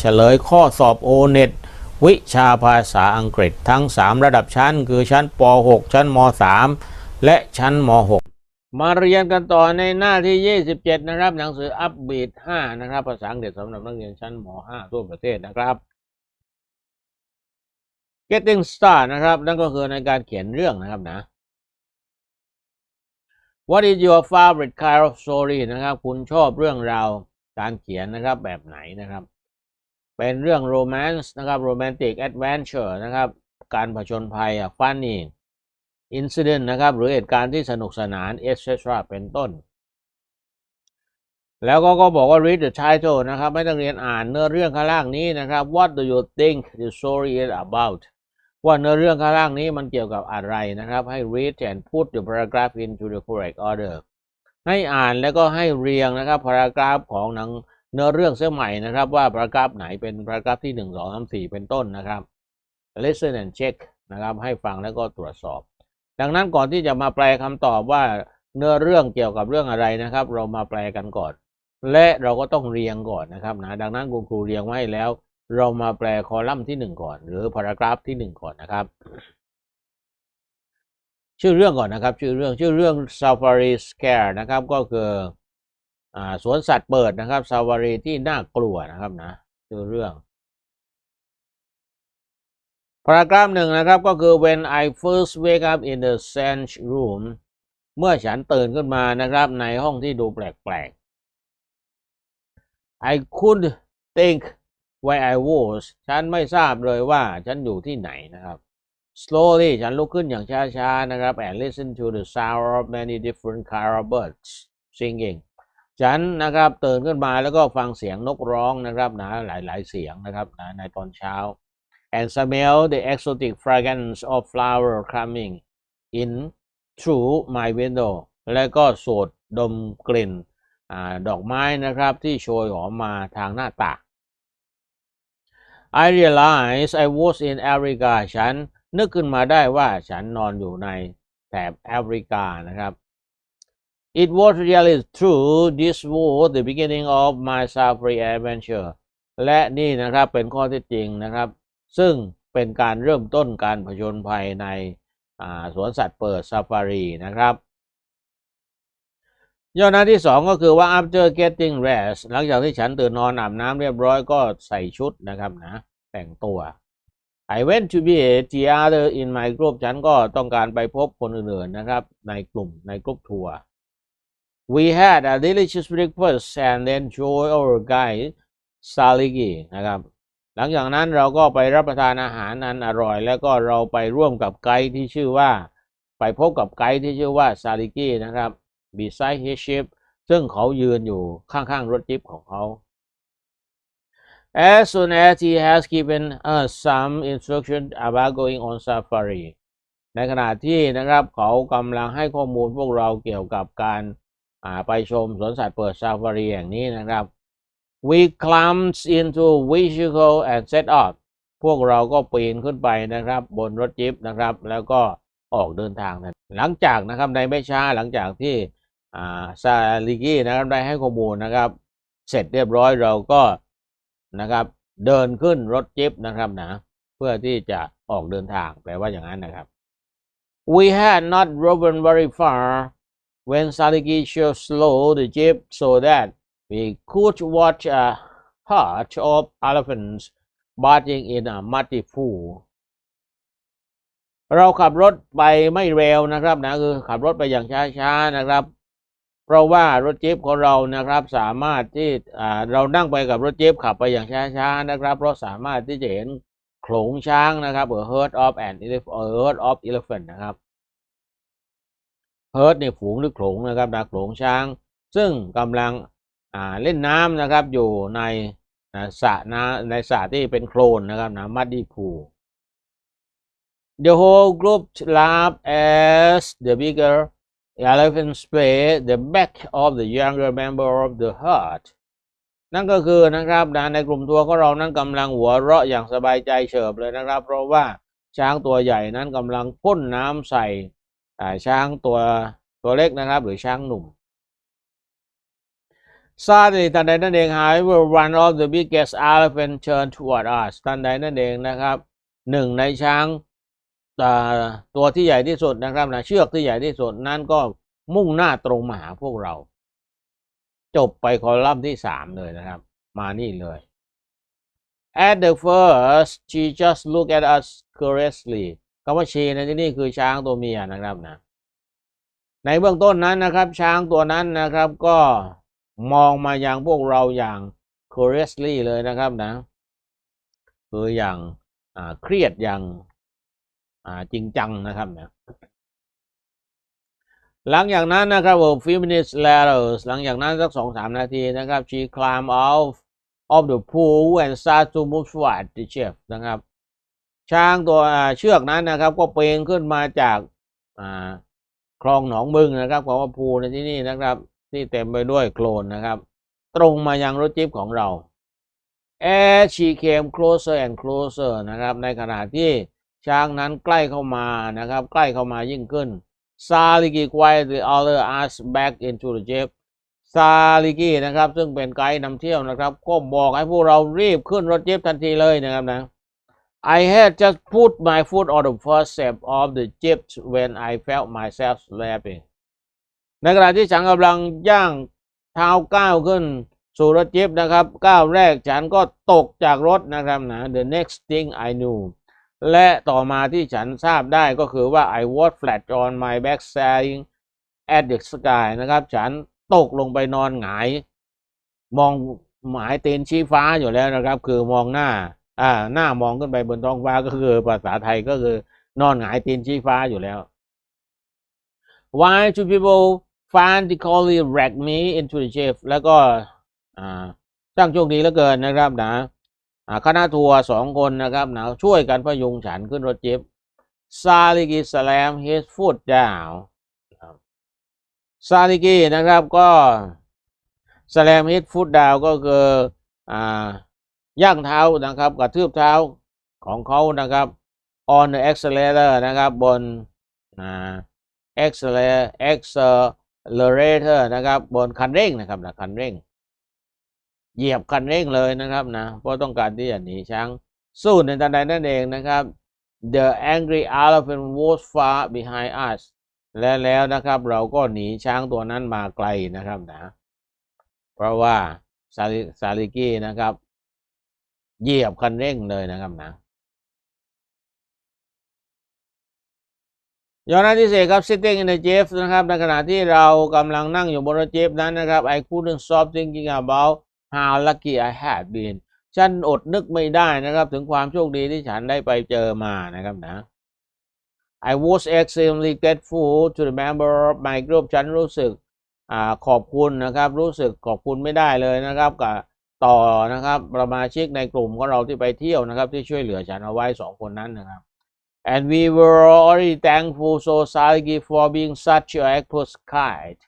เฉลยข้อสอบโอเน็ตวิชาภาษาอังกฤษทั้ง 3 ระดับชั้น คือชั้นป .6 ชั้นม .3 และชั้นม .6 มาเรียนกันต่อในหน้าที่ 27 นะครับ หนังสืออัปบีด5นะครับ ภาษาอังกฤษสำหรับนักเรียนชั้นม .5 ทั่วประเทศนะครับ Getting Start นะครับ นั่นก็คือในการเขียนเรื่องนะครับนะ What is your favorite kind of story นะครับ คุณชอบเรื่องราวการเขียนนะครับแบบไหนนะครับ เป็นเรื่อง romance นะครับ romantic adventure นะครับ การผจญภัยอะ funny incident นะครับหรือเหตุการณ์ที่สนุกสนาน etc เป็นต้น แล้วก็ก็บอกว่า read the title นะครับ ไม่ต้องเรียนอ่านเนื้อเรื่องข้างล่างนี้นะครับ what do you think the story is about ว่าเนื้อเรื่องข้างล่างนี้มันเกี่ยวกับอะไรนะครับ ให้ read and put the paragraph into the correct order ให้อ่านแล้วก็ให้เรียงนะครับ paragraph ของหนัง เนื้อเรื่องเสื้อใหม่นะครับว่า paragraph ไหนเป็น paragraph ที่1 2 3 4 เป็นต้นนะครับ listen and check นะครับให้ฟังแล้วก็ตรวจสอบ ดังนั้นก่อนที่จะมาแปลคำตอบว่าเนื้อเรื่องเกี่ยวกับเรื่องอะไรนะครับ เรามาแปลกันก่อน และเราก็ต้องเรียงก่อนนะครับนะดังนั้นคุณครูเรียงไว้แล้ว เรามาแปลคอลัมน์ที่หนึ่งก่อน หรือพารากราฟที่หนึ่งก่อนนะครับ ชื่อเรื่องก่อนนะครับ ชื่อเรื่องชื่อเรื่อง Safari Scare นะครับก็คือ สวนสัตว์เปิดนะครับ Safari ที่น่ากลัวนะครับนะชื่อเรื่องพารากราฟหนึ่งนะครับก็คือ when I first wake up in the Sanch room เมื่อฉันตื่นขึ้นมานะครับในห้องที่ดูแปลกๆ I could think where I was ฉันไม่ทราบเลยว่าฉันอยู่ที่ไหนนะครับ slowly ฉันลุกขึ้นอย่างช้าๆนะครับ and listen to the sound of many different kind of birds singing ฉันนะครับตื่นขึ้นมาแล้วก็ฟังเสียงนกร้องนะครับนะหลายๆ เสียงนะครับนะในตอนเช้า and smell the exotic fragrance of flower coming in through my window และก็สูดดมกลิ่นอดอกไม้นะครับที่โชยหอมมาทางหน้าต่าง I realized I was in Africa ฉันนึกขึ้นมาได้ว่าฉันนอนอยู่ในแถบแอฟริกานะครับ It was really true this was the beginning of my safari adventure และนี่นะครับเป็นข้อเท็จจริงนะครับ ซึ่งเป็นการเริ่มต้นการผจญภัยในสวนสัตว์เปิดซาฟารีนะครับย่อหน้าที่สองก็คือว่า after getting rest หลังจากที่ฉันตื่นนอนอาบน้ำเรียบร้อยก็ใส่ชุดนะครับนะ แต่งตัว I went to be the other in my group ฉันก็ต้องการไปพบคนอื่นๆนะครับ ในกลุ่มในกลุ่มทัวร์ We had a delicious breakfast and then join our guide Saligi นะครับ หลังจากนั้นเราก็ไปรับประทานอาหารอันอร่อย แล้วก็เราไปร่วมกับไกด์ที่ชื่อว่า ไปพบกับไกด์ที่ชื่อว่าซาลิกีนะครับ beside his ship ซึ่งเขายืนอยู่ข้างๆรถจิ๊บของเขา As soon as he has given us some instruction about going on safari ในขณะที่นะครับเขากำลังให้ข้อมูลพวกเราเกี่ยวกับการ ไปชมสวนสัตว์เปิดซาฟารีอย่างนี้นะครับ we climbed into vehicle and set up พวกเราก็ปีนขึ้นไปนะครับ บนรถจิ๊บนะครับ แล้วก็ออกเดินทางนะหลังจากนะครับในไม่ช้าหลังจากที่ซาลิกี้นะครับได้ให้ข้อมูลนะครับ เสร็จเรียบร้อยเราก็นะครับ เดินขึ้นรถจิ๊บนะครับนะเพื่อที่จะออกเดินทางแปลว่าอย่างนั้นนะครับ We had not driven very far when Saligi should slow the jeep so that we could watch a herd of elephants bathing in a muddy pool เราขับรถไปไม่เร็วนะครับนะคือขับรถไปอย่างช้าๆนะครับ เพราะว่ารถจี๊ปของเรานะครับสามารถที่อ่าเรานั่งไปกับรถจี๊ปขับไปอย่างช้าๆนะครับ เพราะสามารถที่จะเห็นโขลงช้างนะครับเออ herd of an elephant herd of elephant นะครับ herd เนี่ยฝูงหรือโขลงนะครับนะโขลงช้าง ซึ่งกำลังอ่าเล่นน้ำนะครับอยู่ในสระน้ำในสระที่เป็นโคลนนะครับนะ muddy pool The whole group laughed as the bigger elephant sprayed the back of the younger member of the herd นั่นก็คือนะครับนะในกลุ่มทัวของเรานั้นกำลังหัวเราะอย่างสบายใจเฉิบเลยนะครับ เพราะว่าช้างตัวใหญ่นั้นกำลังพ่นน้ำใส่ ช้างตัวตัวเล็กนะครับ หรือช้างหนุ่ม Suddenly ทันใดนั่นเอง however one of the biggest elephant turned toward us ทันใดนั่นเองนะครับหนึ่งในช้างตัวที่ใหญ่ที่สุดนะครับนะเชือกที่ใหญ่ที่สุดนั้นก็มุ่งหน้าตรงมาหาพวกเรา จบไปคอลัมน์ที่สามเลยนะครับ มานี่เลย At the first she just looked at us curiously คำว่า she ในที่นี้คือช้างตัวเมียนะครับนะในเบื้องต้นนั้นนะครับ ช้างตัวนั้นนะครับก็มองมาอยังพวกเราอย่าง curiously เลยนะครับนะคืออย่างเครียดอย่างาจริงจังนะครับนะหลังจากนั้นนะครับ few minutes later หลังจากนั้นสักสองสามนาทีนะครับ she climbed out of the pool and started to move toward the chef นะครับ ช้างตัวเชือกนั้นนะครับ ก็เปนขึ้นมาจากคลองหนองบึงนะครับของว่าพูในที่นี่นะครับ ที่เต็มไปด้วยโคลนนะครับ ตรงมายังรถจิ๊บของเรา as she came closer and closer นะครับ ในขณะที่ช้างนั้นใกล้เข้ามานะครับ ใกล้เข้ามายิ่งขึ้นซาลิกิควาย the other us back into the jeep ซาลิกินะครับ ซึ่งเป็นไกด์นำเที่ยวนะครับ ก็บอกให้พวกเรารีบขึ้นรถจิ๊บทันทีเลยนะครับนะ I had just put my foot on the first step of the jeep when I felt myself slipping ในขณะที่ฉันกำลังย่างเท้าก้าวขึ้นสู่รถจิบนะครับ ก้าวแรกฉันก็ตกจากรถนะครับนะ The next thing I knew และต่อมาที่ฉันทราบได้ก็คือว่า I was flat on my back staring at the sky นะครับ ฉันตกลงไปนอนหงาย มองหมายเตนชี้ฟ้าอยู่แล้วนะครับ คือมองหน้า อ่าหน้ามองขึ้นไปบนท้องฟ้าก็คือภาษาไทยก็คือนอนหงายตีนชี้ฟ้าอยู่แล้ว Why do people frantically drag me into the jeep แล้วก็อ่าช่างโชคดีเหลือเกินนะครับนะอ่าคณะทัวร์สองคนนะครับนะช่วยกันพยุงฉันขึ้นรถจิ๊บซาลิกิสแลม his foot down ซาลิกินะครับก็สแลม his foot down ก็คืออ่า ย่างเท้านะครับกระทืบเท้าของเขานะครับ on the accelerator นะครับบน accelerator accelerator นะครับบนคันเร่งนะครับนะคันเร่ง เหยียบคันเร่งเลยนะครับนะเพราะต้องการที่จะหนีช้างสู้ในทันใดนั่นเองนะครับ The angry elephant was far behind us และแล้วนะครับเราก็หนีช้างตัวนั้นมาไกลนะครับนะ เพราะว่าซาลิซาลิกี้นะครับ เหยียบคันเร่งเลยนะครับนะย้อนหน้าที่เสกครับ sitting in the jeep นะครับ ในขณะที่เรากำลังนั่งอยู่บนรถจี๊ปนั้นนะครับ I couldn't stop thinking about how lucky I had been ฉันอดนึกไม่ได้นะครับ ถึงความโชคดีที่ฉันได้ไปเจอมานะครับนะ I was extremely grateful to the member of my group ฉันรู้สึกอขอบคุณนะครับ รู้สึกขอบคุณไม่ได้เลยนะครับกับ ต่อนะครับสมาชิกในกลุ่มของเราที่ไปเที่ยวนะครับ ที่ช่วยเหลือฉันเอาไว้สองคนนั้นนะครับ and we were already thankful so Salgi for being such a expert guide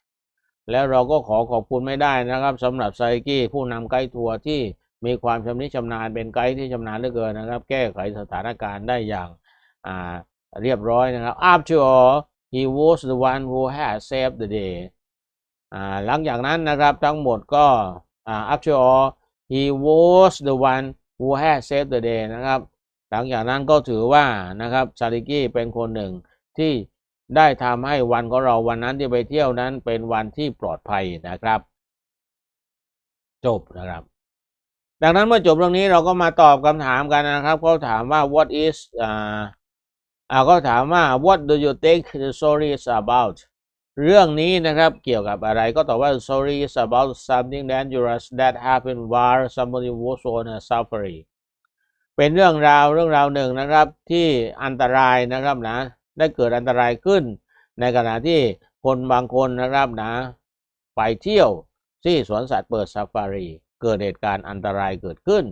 แล้วเราก็ขอขอบคุณไม่ได้นะครับสำหรับไซกี้ผู้นำไกด์ทัวร์ที่มีความชำนิชำนาญเป็นไกด์ที่ชำนาญเหลือเกินนะครับ แก้ไขสถานการณ์ได้อย่างอ่าเรียบร้อยนะครับ after all he was the one who had saved the day อ่าหลังจากนั้นนะครับทั้งหมดก็อ่า after all he was the one who had saved the day นะครับ หลังจากนั้นก็ถือว่านะครับซาลิกี้เป็นคนหนึ่งที่ได้ทำให้วันของเราวันนั้นที่ไปเที่ยวนั้นเป็นวันที่ปลอดภัยนะครับ จบนะครับ ดังนั้นเมื่อจบเรื่องนี้เราก็มาตอบคำถามกันนะครับเขาถามว่า what is อ่าอ่าก็ถามว่า what do you think the story is about เรื่องนี้นะครับเกี่ยวกับอะไรก็ตอบว่า story is about something dangerous that happened while somebody was on a safari เป็นเรื่องราวเรื่องราวหนึ่งนะครับที่อันตรายนะครับนะได้เกิดอันตรายขึ้น ในขณะที่คนบางคนนะครับนะไปเที่ยวที่สวนสัตว์เปิดซาฟารี เกิดเหตุการณ์อันตรายเกิดขึ้น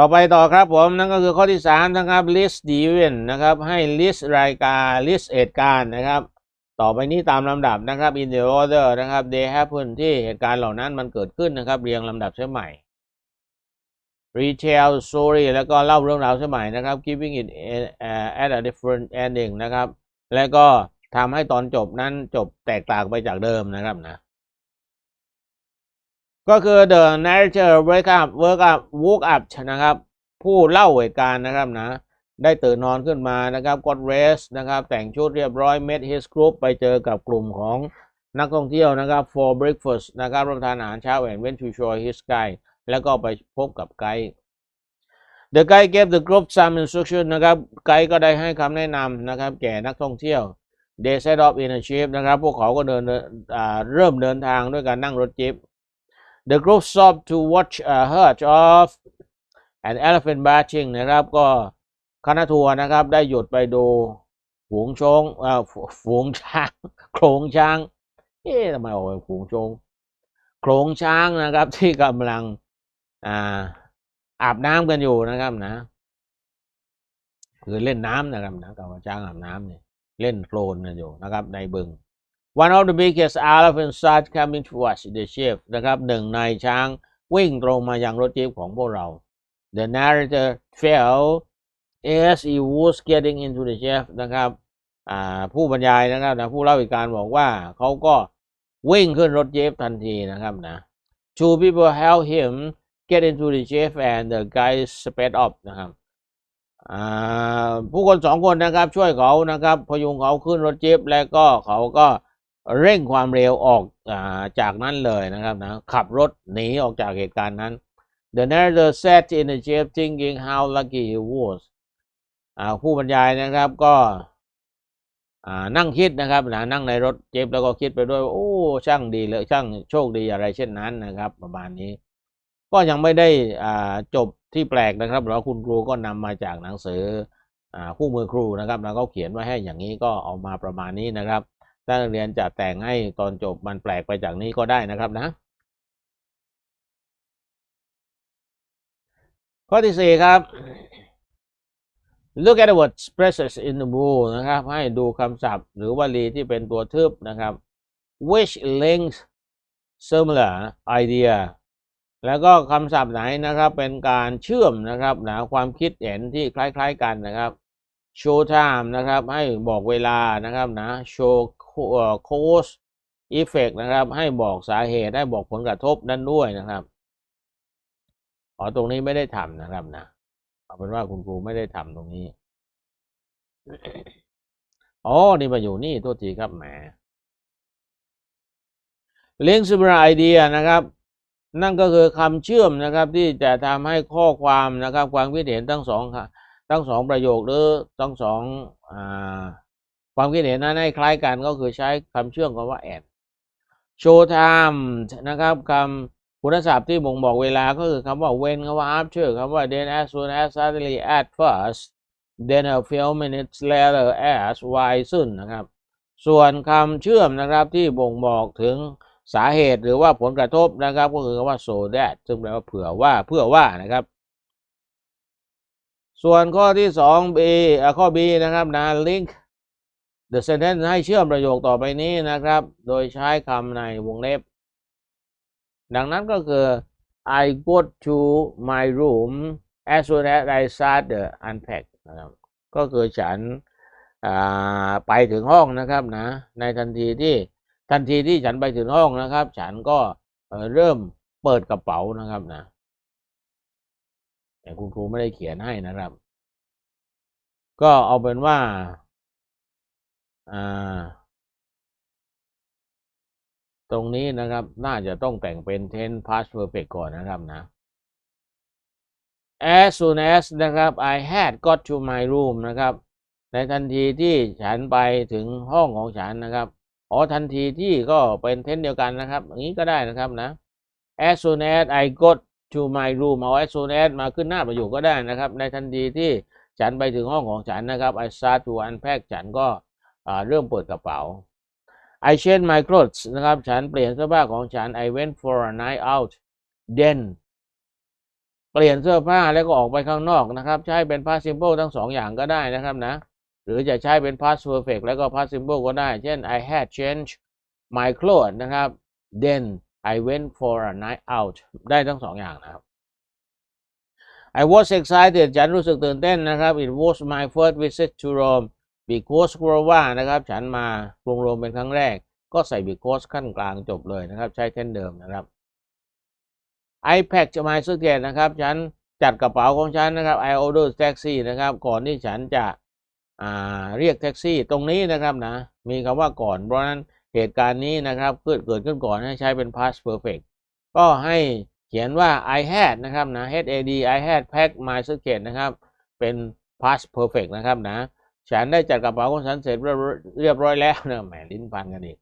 ต่อไปต่อครับผมนั่นก็คือข้อที่สามนะครับ list event นะครับให้ list รายการ list เหตุการณ์นะครับ ต่อไปนี้ตามลำดับนะครับ in the order นะครับ they happen ที่เหตุการณ์เหล่านั้นมันเกิดขึ้นนะครับ เรียงลำดับใช่ไหม retail story แล้วก็เล่าเรื่องราวใช่ไหมนะครับ giving it a- at a different ending นะครับ แล้วก็ทำให้ตอนจบนั้นจบแตกต่างไปจากเดิมนะครับนะ ก็คือ the narrator wake up wake up woke up นะครับ ผู้เล่าเหตุการณ์นะครับนะ ได้ตื่นนอนขึ้นมานะครับ got rest นะครับ แต่งชุดเรียบร้อย met his group ไปเจอกับกลุ่มของนักท่องเที่ยวนะครับ for breakfast นะครับรับประทานอาหารเช้า and went to show his guide แล้วก็ไปพบกับไกด์ The guide gave the group some instruction นะครับ ไกด์ก็ได้ให้คำแนะนำนะครับ แก่นักท่องเที่ยว They set off in a jeep นะครับ พวกเขาก็เดินเริ่มเดินทางด้วยการนั่งรถจี๊ป The group stopped to watch a herd of an elephant marching นะครับ ก็คณะทัวร์นะครับ ได้หยุดไปดูฝูงชงเอ่อฝฝูงช้างโขลงช้าง เอ๊ะทำไมออกเป็นฝูงชงโขลงช้างนะครับ ที่กำลังอ่าอาบน้ำกันอยู่นะครับนะ คือเล่นน้ำนะครับนะกับช้างอาบน้ำเนี่ยเล่นโคลนกันอยู่นะครับ ในบึง One of the biggest elephants started coming towards the ship นะครับหนึ่งในช้างวิ่งตรงมายังรถจี๊ปของพวกเรา The narrator fell as he was getting into the ship นะครับผู้บรรยายนะครับนะผู้เล่าเหตุการณ์บอกว่าเขาก็วิ่งขึ้นรถจี๊ปทันทีนะครับนะ Two people help him get into the jeep and the guy sped up นะครับผู้คนสองคนนะครับช่วยเขานะครับพยุงเขาขึ้นรถจี๊ปแล้วก็เขาก็ เร่งความเร็วออกอาจากนั้นเลยนะครับนะขับรถหนีออกจากเหตุการณ์นั้น The narrator sat in the jeep thinking how lucky he was ผู้บรรยายนะครับก็นั่งคิดนะครับนะนั่งในรถเจ็บแล้วก็คิดไปด้วยว่าโอ้ช่างดีเลยช่างโชคดีอะไรเช่นนั้นนะครับ ประมาณนี้ ก็ยังไม่ได้จบที่แปลกนะครับแล้วคุณครูก็นำมาจากหนังสืออคู่มือครูนะครับแล้วก็เขียนไว้ให้อย่างนี้ก็เอามาประมาณนี้นะครับ ถ้านักเรียนจะแต่งให้ตอนจบมันแปลกไปจากนี้ก็ได้นะครับนะ ข้อที่สี่ครับ look at the word expresses in the blue นะครับ ให้ดูคำศัพท์ หรือวลีที่เป็นตัวทึบนะครับ which links similar idea แล้วก็คำศัพท์ไหนนะครับเป็นการเชื่อมนะครับนะความคิดเห็นที่คล้ายๆกันนะครับ show time นะครับให้บอกเวลานะครับนะ show cause effect นะครับ ให้บอกสาเหตุให้บอกผลกระทบนั้นด้วยนะครับอ๋อตรงนี้ไม่ได้ทำนะครับนะเอาเป็นว่าคุณครูไม่ได้ทำตรงนี้อ๋อนี่มาอยู่นี่โทษทีครับแหม link similar idea นะครับ นั่นก็คือคำเชื่อมนะครับ ที่จะทำให้ข้อความนะครับ ความคิดเห็นทั้งสองค่ะทั้งสองประโยคหรือทั้งสองอ่า ความคิดเห็นนั้นให้คล้ายกันก็คือใช้คำเชื่อมคำว่า and show time นะครับคำคุณศัพท์ที่บ่งบอกเวลาก็คือคำว่า when คำว่า after คำว่า then as soon as suddenly at first then a few minutes later as why soon นะครับ ส่วนคำเชื่อมนะครับที่บ่งบอกถึงสาเหตุหรือว่าผลกระทบนะครับ ก็คือคำว่า so that ซึ่งแปลว่าเผื่อว่าเพื่อว่านะครับ ส่วนข้อที่สอง b อะข้อ b นะครับนะ link the sentence ให้เชื่อมประโยคต่อไปนี้นะครับ โดยใช้คำในวงเล็บ ดังนั้นก็คือ I go to my room as soon as I start the unpack นะครับก็คือฉันไปถึงห้องนะครับนะ ในทันทีที่ทันทีที่ฉันไปถึงห้องนะครับ ฉันก็เริ่มเปิดกระเป๋านะครับนะแต่คุณครูไม่ได้เขียนให้นะครับ ก็เอาเป็นว่า อ่า ตรงนี้นะครับ น่าจะต้องแต่งเป็น tense past perfect ก่อนนะครับนะ as soon as นะครับ I had got to my room นะครับ ในทันทีที่ฉันไปถึงห้องของฉันนะครับ อ๋อทันทีที่ก็เป็นเทนเดียวกันนะครับ อย่างนี้ก็ได้นะครับนะ as soon as I got to my room เอา as soon as มาขึ้นหน้าประโยคก็ได้นะครับ ในทันทีที่ฉันไปถึงห้องของฉันนะครับ I start to unpack ฉันก็ เริ่มเปิดกระเป๋า I change my clothes นะครับ ฉันเปลี่ยนเสื้อผ้าของฉัน I went for a night out then เปลี่ยนเสื้อผ้าแล้วก็ออกไปข้างนอกนะครับ ใช้เป็น past simple ทั้งสองอย่างก็ได้นะครับนะ หรือจะใช้เป็น past perfect แล้วก็ past simple ก็ได้ เช่น I had changed my clothes นะครับ then I went for a night out ได้ทั้งสองอย่างนะครับ I was excited ฉันรู้สึกตื่นเต้นนะครับ It was my first visit to Rome because เพราะว่านะครับฉันมากรุงโรมเป็นครั้งแรก ก็ใส่ because ขั้นกลางจบเลยนะครับ ใช้เช่นเดิมนะครับ I packed my suitcase นะครับฉันจัดกระเป๋าของฉันนะครับ I order taxi นะครับ ก่อนที่ฉันจะเรียกแท็กซี่ตรงนี้นะครับนะ มีคำว่าก่อน เพราะนั้นเหตุการณ์นี้นะครับเกิดเกิดขึ้นก่อนให้ใช้เป็น past perfect ก็ให้เขียนว่า I had นะครับนะ had I had packed my suitcase นะครับ เป็น past perfect นะครับนะ ฉันได้จัดกระเป๋าของฉันเสร็จเรียบร้อยแล้วนะแหมลิ้นพันกันอีก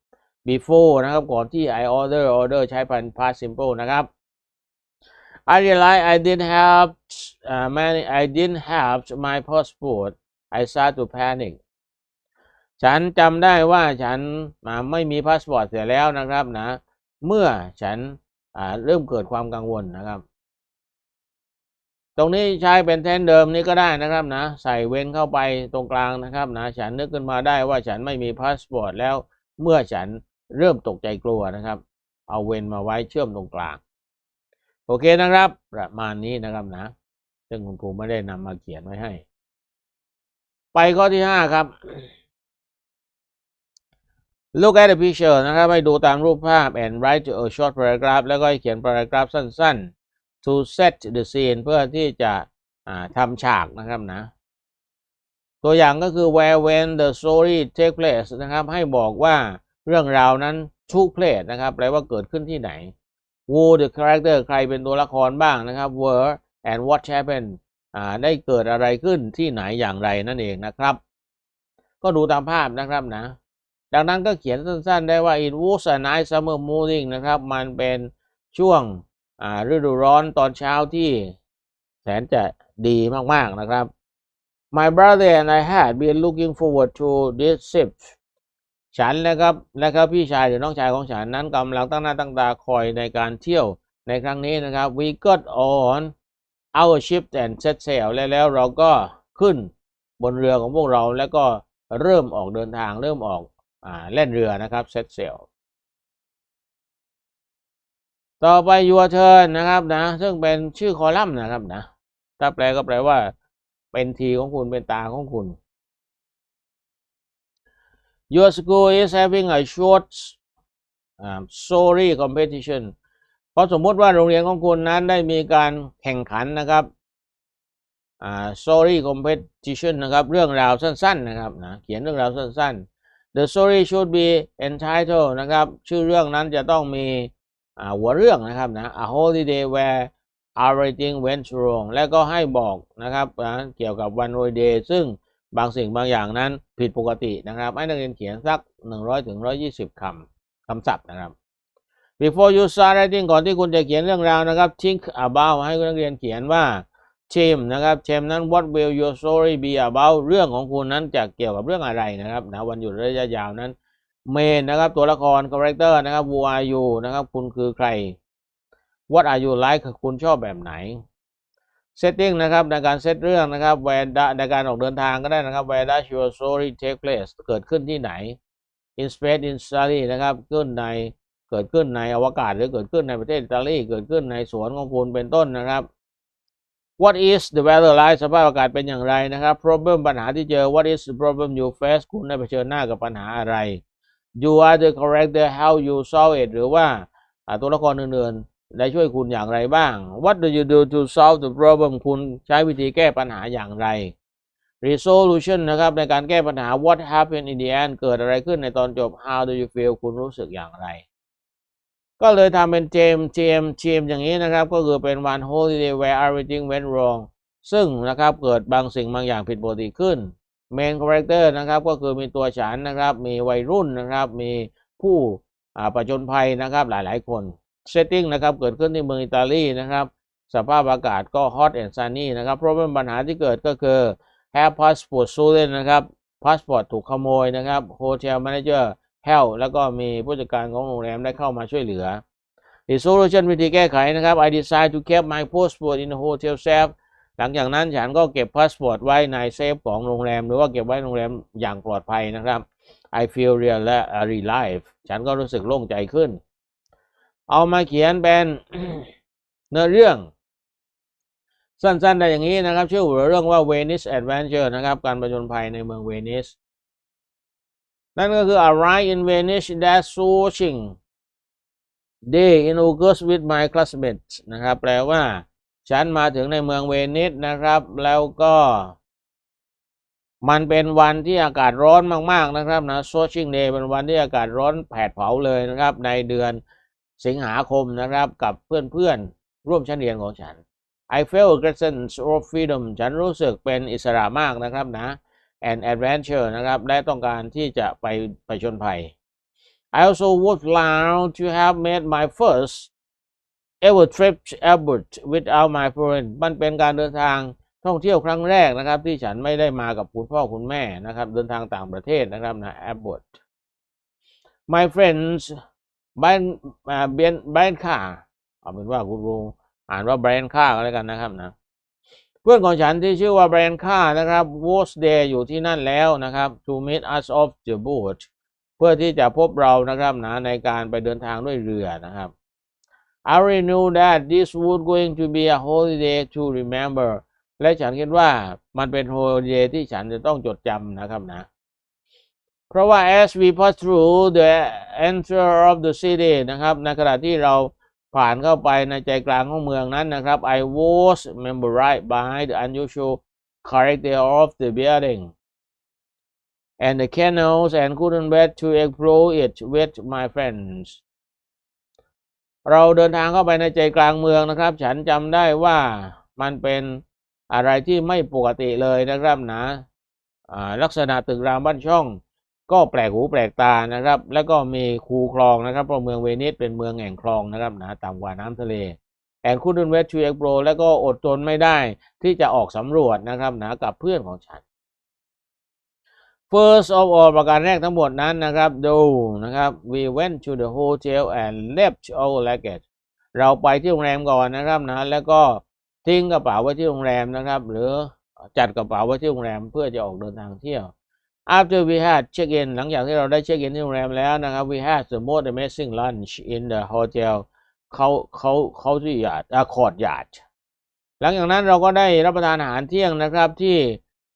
before นะครับ ก่อนที่ I order order ใช้เป็น past simple นะครับ I realized I didn't have uh, many I didn't have my passport I start to panic ฉันจำได้ว่าฉันมาไม่มีพาสปอร์ตเสียแล้วนะครับนะ เมื่อฉันเริ่มเกิดความกังวลนะครับ ตรงนี้ใช้เป็นแทนเดิมนี้ก็ได้นะครับนะ ใส่เว้นเข้าไปตรงกลางนะครับนะ ฉันนึกขึ้นมาได้ว่าฉันไม่มีพาสปอร์ตแล้วเมื่อฉันเริ่มตกใจกลัวนะครับ เอาเว้นมาไว้เชื่อมตรงกลาง โอเคนะครับ ประมาณนี้นะครับนะ ซึ่งคุณครูไม่ได้นำมาเขียนไว้ให้ ไปข้อที่ห้าครับ Look at the picture นะครับ ให้ดูตามรูปภาพ and write a short paragraph แล้วก็เขียน paragraph สั้น ๆ to set the scene เพื่อที่จะทำฉากนะครับนะ ตัวอย่างก็คือ where when the story take place นะครับ ให้บอกว่าเรื่องราวนั้น took place นะครับแปลว่าเกิดขึ้นที่ไหน who the character ใครเป็นตัวละครบ้างนะครับ where and what happened ได้เกิดอะไรขึ้นที่ไหนอย่างไรนั่นเองนะครับ ก็ดูตามภาพนะครับนะ ดังนั้นก็เขียนสั้นๆได้ว่า it was a nice summer morning นะครับ มันเป็นช่วง ฤดูร้อนตอนเช้าที่แสนจะดีมาก ๆ นะครับ My brother and I had been looking forward to this trip ฉันนะครับและครับพี่ชายหรือน้องชายของฉันนั้นกำลังตั้งหน้าตั้งตาคอยในการเที่ยวในครั้งนี้นะครับ we got on our ship and set sail แล้วแล้วเราก็ขึ้นบนเรือของพวกเราแล้วก็เริ่มออกเดินทางเริ่มออกอ่าเล่นเรือนะครับ set sail ต่อไป your turn นะครับนะ ซึ่งเป็นชื่อคอลัมน์นะครับนะ ถ้าแปลก็แปลว่า เป็นทีของคุณเป็นตาของคุณ Your school is having a short um, story competition เพราะสมมติว่าโรงเรียนของคุณนั้นได้มีการแข่งขันนะครับอ่า story competition นะครับ เรื่องราวสั้น ๆ นะครับนะเขียนเรื่องราวสั้น ๆ The story should be entitled นะครับ ชื่อเรื่องนั้นจะต้องมี หัวเรื่องนะครับนะ A holiday where everything went wrong และก็ให้บอกนะครับนะเกี่ยวกับวัน holiday ซึ่งบางสิ่งบางอย่างนั้นผิดปกตินะครับ ให้นักเรียนเขียนสัก 100ถึง120คำคำศัพท์นะครับ before you start writing ก่อนที่คุณจะเขียนเรื่องราวนะครับ think about ให้นักเรียนเขียนว่า team นะครับ team นั้น what will your story be about เรื่องของคุณนั้นจะเกี่ยวกับเรื่องอะไรนะครับนะวันหยุดระยะยาวนั้น main นะครับตัวละคร character นะครับ who are you นะครับ คุณคือใคร what are you like คุณชอบแบบไหน setting นะครับในการเซตเรื่องนะครับ where da- ในการออกเดินทางก็ได้นะครับ where does your story take place เกิดขึ้นที่ไหน in space in study นะครับขึ้นในเกิดขึ้นในอวกาศหรือเกิดขึ้นในประเทศอิตาลีเกิดขึ้นในสวนของคุณเป็นต้นนะครับ what is the weather like สภาพอากาศเป็นอย่างไรนะครับ problem ปัญหาที่เจอ what is the problem you face คุณได้เผชิญหน้ากับปัญหาอะไร you are the character how you solve it หรือว่าตัวละครอื่นๆ ได้ช่วยคุณอย่างไรบ้าง what do you do to solve the problem คุณใช้วิธีแก้ปัญหาอย่างไร resolution นะครับ ในการแก้ปัญหา what happened in the end เกิดอะไรขึ้นในตอนจบ how do you feel คุณรู้สึกอย่างไร ก็เลยทำเป็นเจมเจมเจมอย่างนี้นะครับ ก็คือเป็น one holiday where everything went wrong ซึ่งนะครับเกิดบางสิ่งบางอย่างผิดปกติขึ้น main character นะครับก็คือมีตัวฉันนะครับ มีวัยรุ่นนะครับ มีผู้ประจนภัยนะครับหลายๆคน setting นะครับเกิดขึ้นที่เมืองอิตาลีนะครับ สภาพอากาศก็ hot and sunny นะครับ problem ปัญหาที่เกิดก็คือ have passport stolen นะครับ passport ถูกขโมยนะครับ hotel manager help แล้วก็มีผู้จัดการของโรงแรมได้เข้ามาช่วยเหลือ the solution วิธีแก้ไขนะครับ I decide to keep my passport in the hotel safe หลังจากนั้นฉันก็เก็บพาสปอร์ตไว้ในเซฟของโรงแรม หรือว่าเก็บไว้โรงแรมอย่างปลอดภัยนะครับ I feel real และ relieved ฉันก็รู้สึกโล่งใจขึ้น เอามาเขียนเป็นเนื้อเรื่องสั้นๆได้อย่างนี้นะครับ ชื่อเรื่องว่า Venice Adventure นะครับ การประจนภัยในเมืองเวนิส นั่นก็คือ arrive in Venice that searching day in August with my classmates นะครับ แปลว่า ฉันมาถึงในเมืองเวนิสนะครับ แล้วก็มันเป็นวันที่อากาศร้อนมาก ๆ นะครับนะ searching day เป็นวันที่อากาศร้อนแผดเผาเลยนะครับ ในเดือนสิงหาคมนะครับกับเพื่อนๆ ร่วมชั้นเรียนของฉัน I felt a great sense of freedom ฉันรู้สึกเป็นอิสระมากนะครับนะ and adventure นะครับ และต้องการที่จะไปไปชนภัย I also would like to have made my first ever trip abroad without my parents มันเป็นการเดินทางท่องเที่ยวครั้งแรกนะครับ ที่ฉันไม่ได้มากับคุณพ่อคุณแม่นะครับ เดินทางต่างประเทศนะครับนะ abroad my friends บ้านเบียนบ้านค่าเอาเป็นว่าคุณรู้อ่านว่าแบรนด์ค่าก็แล้วกันนะครับนะเพื่อนของฉันที่ชื่อว่าแบรนด์ค่านะครับ was there อยู่ที่นั่นแล้วนะครับ to meet us off the boat เพื่อที่จะพบเรานะครับนะในการไปเดินทางด้วยเรือนะครับ I already knew that this was going to be a holiday to remember และฉันคิดว่ามันเป็น holiday ที่ฉันจะต้องจดจำนะครับนะ เพราะว่า as we pass through the enter of the city นะครับ ในขณะที่เราผ่านเข้าไปในใจกลางของเมืองนั้นนะครับ I was memorized by the unusual character of the building and the canals and couldn't wait to explore it with my friends เราเดินทางเข้าไปในใจกลางเมืองนะครับ ฉันจำได้ว่ามันเป็นอะไรที่ไม่ปกติเลยนะครับนะลักษณะตึกรามบ้านช่อง ก็แปลกหูแปลกตานะครับ แล้วก็มีคูคลองนะครับเพราะเมืองเวนิสเป็นเมืองแห่งคลองนะครับนะต่ำกว่าน้ำทะเลแอนคูดนเวสชูเอ็กโปรแล้วก็อดทนไม่ได้ที่จะออกสำรวจนะครับนะกับเพื่อนของฉัน First of all ประการแรกทั้งหมดนั้นนะครับ ดูนะครับ we went to the hotel and left our luggage เราไปที่โรงแรมก่อนนะครับนะแล้วก็ทิ้งกระเป๋าไว้ที่โรงแรมนะครับ หรือจัดกระเป๋าไว้ที่โรงแรมเพื่อจะออกเดินทางเที่ยว after we had check in หลังจากที่เราได้เช็คอินที่โรงแรมแล้วนะครับ we had the most amazing lunch in the hotel เขาเขาเขาที่ยาดอาคอร์ดยาดหลังจากนั้นเราก็ได้รับประทานอาหารเที่ยงนะครับที่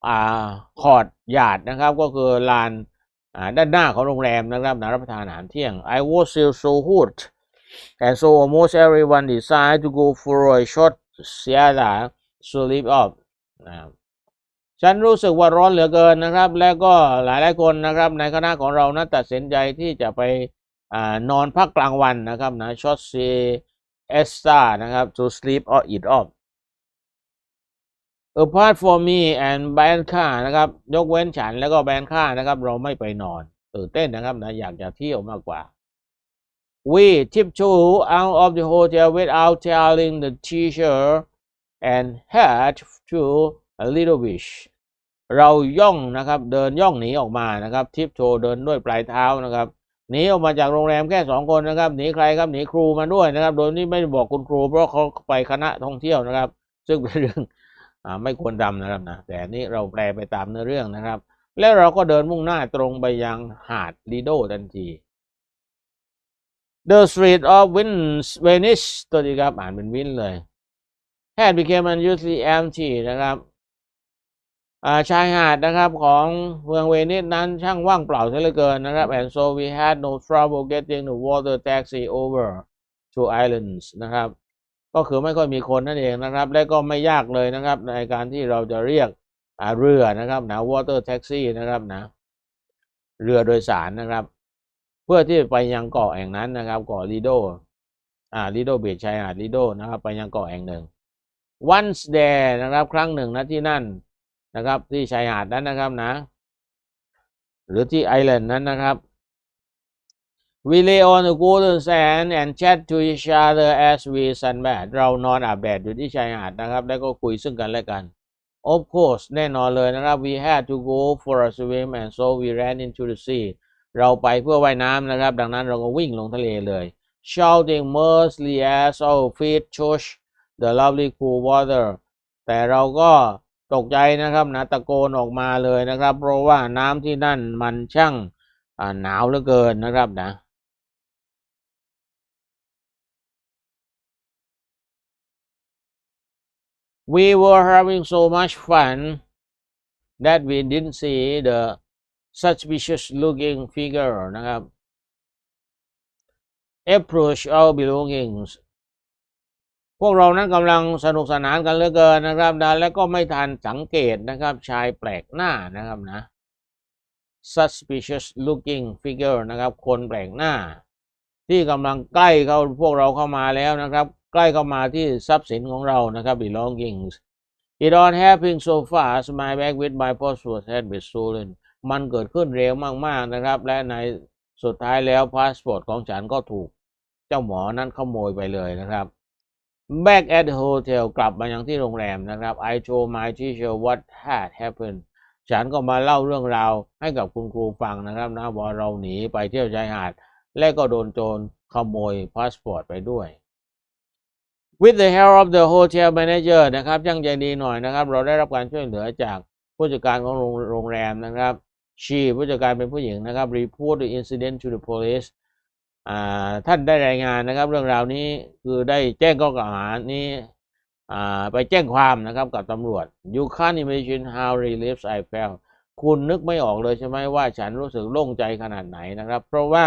อ่าคอร์ดหยาดนะครับ ก็คือลานอ่าด้านหน้าของโรงแรมนะครับนะรับประทานอาหารเที่ยง I was still so hot and so almost everyone decided to go for a short theater sleep off นะครับฉันรู้สึกว่าร้อนเหลือเกินนะครับ แล้วก็หลายหลายคนนะครับในคณะของเรานะตัดสินใจที่จะไปอนอนพักกลางวันนะครับนะช็อตซีเอสตานะครับ to sleep or eat off apart for me and แบนค่านะครับ ยกเว้นฉันแล้วก็แบนค่านะครับ เราไม่ไปนอนตื่นเต้นนะครับนะอยากจะเที่ยวมากกว่า we tiptoe out of the hotel without telling the teacher and head to a little beach เราย่องนะครับเดินย่องหนีออกมานะครับ ทิปโชเดินด้วยปลายเท้านะครับหนีออกมาจากโรงแรมแค่สองคนนะครับหนีใครครับหนีครูมาด้วยนะครับ โดยที่ไม่บอกคุณครูเพราะเขาไปคณะท่องเที่ยวนะครับ ซึ่งเป็นเรื่อง ไม่ควรทำนะครับนะแต่นี้เราแปลไปตามเนื้อเรื่องนะครับ แล้วเราก็เดินมุ่งหน้าตรงไปยังหาดลีโดทันที The Street of Venice Venice ตัวนี้ครับอ่านเป็นวินเลย had became unusually empty นะครับชายหาดนะครับของเมืองเวนิสนั้นช่างว่างเปล่าเสียเหลือเกินนะครับ and so we had no trouble getting the water taxi over to islands นะครับ ก็คือไม่ค่อยมีคนนั่นเองนะครับ และก็ไม่ยากเลยนะครับ ในการที่เราจะเรียกเรือนะครับนะ water taxi นะครับนะ เรือโดยสารนะครับ เพื่อที่ไปยังเกาะแห่งนั้นนะครับเกาะลีโดอ่าลีโดเบียชายหาดลีโดนะครับ ไปยังเกาะแห่งหนึ่ง once there นะครับ ครั้งหนึ่งนะที่นั่นนะครับ ที่ชายหาดนั้นนะครับนะ หรือที่ไอแลนด์นั้นนะครับ We lay on the golden sand and chat to each other as we sunbathe เรานอนอาบแดดอยู่ที่ชายหาดนะครับ แล้วก็คุยซึ่งกันและกัน Of course แน่นอนเลยนะครับ we had to go for a swim and so we ran into the sea เราไปเพื่อว่ายน้ำนะครับ ดังนั้นเราก็วิ่งลงทะเลเลย shouting mercilessly as our feet touch the lovely cool water แต่เราก็ตกใจนะครับนะตะโกนออกมาเลยนะครับ เพราะว่าน้ำที่นั่นมันช่างหนาวเหลือเกินนะครับนะ We were having so much fun that we didn't see the suspicious looking figure นะครับ approach our belongings พวกเรานั้นกำลังสนุกสนานกันเหลือเกินนะครับนะและก็ไม่ทันสังเกตนะครับ ชายแปลกหน้านะครับนะ suspicious looking figure นะครับ คนแปลกหน้า ที่กำลังใกล้เข้าพวกเราเข้ามาแล้วนะครับ ใกล้เข้ามาที่ทรัพย์สินของเรานะครับ belongings it all happened so fast my bag with my passport had been stolen มันเกิดขึ้นเร็วมากๆนะครับ และในสุดท้ายแล้วพาสปอร์ตของฉันก็ถูกเจ้าหมอนั้นขโมยไปเลยนะครับ back at the hotel กลับมายังที่โรงแรมนะครับ I told my teacher what had happened ฉันก็มาเล่าเรื่องราวให้กับคุณครูฟังนะครับนะว่าเราหนีไปเที่ยวชายหาด และก็โดนโจรขโมยพาสปอร์ตไปด้วย With the help of the hotel manager นะครับช่างใจดีหน่อยนะครับ เราได้รับการช่วยเหลือจากผู้จัดการของโรงงแรมนะครับ she ผู้จัดการเป็นผู้หญิงนะครับ report the incident to the police อ่าท่านได้รายงานนะครับ เรื่องราวนี้คือได้แจ้งข้อกล่าวหานี้อ่าไปแจ้งความนะครับกับตำรวจ you can't imagine how relieved I felt คุณนึกไม่ออกเลยใช่ไหมว่าฉันรู้สึกโล่งใจขนาดไหนนะครับ เพราะว่า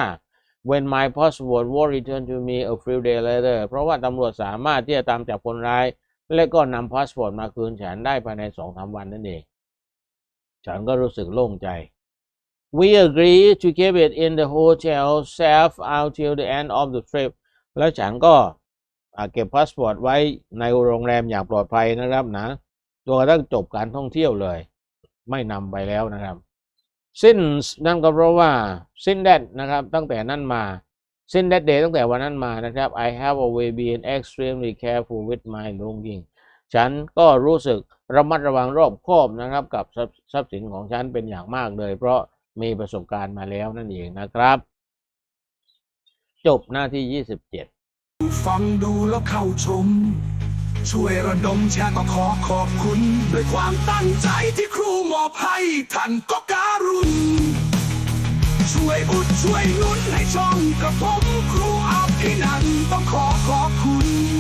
when my passport was returned to me a few days later เพราะว่าตำรวจสามารถที่จะตามจับคนร้าย และก็นำพาสปอร์ตมาคืนฉันได้ภายในสองสามวันนั่นเอง ฉันก็รู้สึกโล่งใจ We agree to keep it in the hotel safe until the end of the trip แล้วฉันก็เก็บพาสปอร์ตไว้ในโรงแรมอย่างปลอดภัยนะครับนะจนกระทั่งจบการท่องเที่ยวเลย ไม่นำไปแล้วนะครับ since นั่นก็เพราะว่า since that นะครับ ตั้งแต่นั้นมา since that day ตั้งแต่วันนั้นมานะครับ I have always been extremely careful with my longing ฉันก็รู้สึกระมัดระวังรอบคอบนะครับกับทรัพย์ทรัพย์สินของฉันเป็นอย่างมากเลย เพราะมีประสบการณ์มาแล้วนั่นเองนะครับ จบหน้าที่ 27 ฟังดูแล้วเข้าชม ช่วยระดมแชร์ก็ขอขอบคุณ ด้วยความตั้งใจที่ครูมอบให้ท่านก็การุณ ช่วยอุดช่วยนุนให้ช่องกระผมครูอาภินันต้องขอขอบคุณ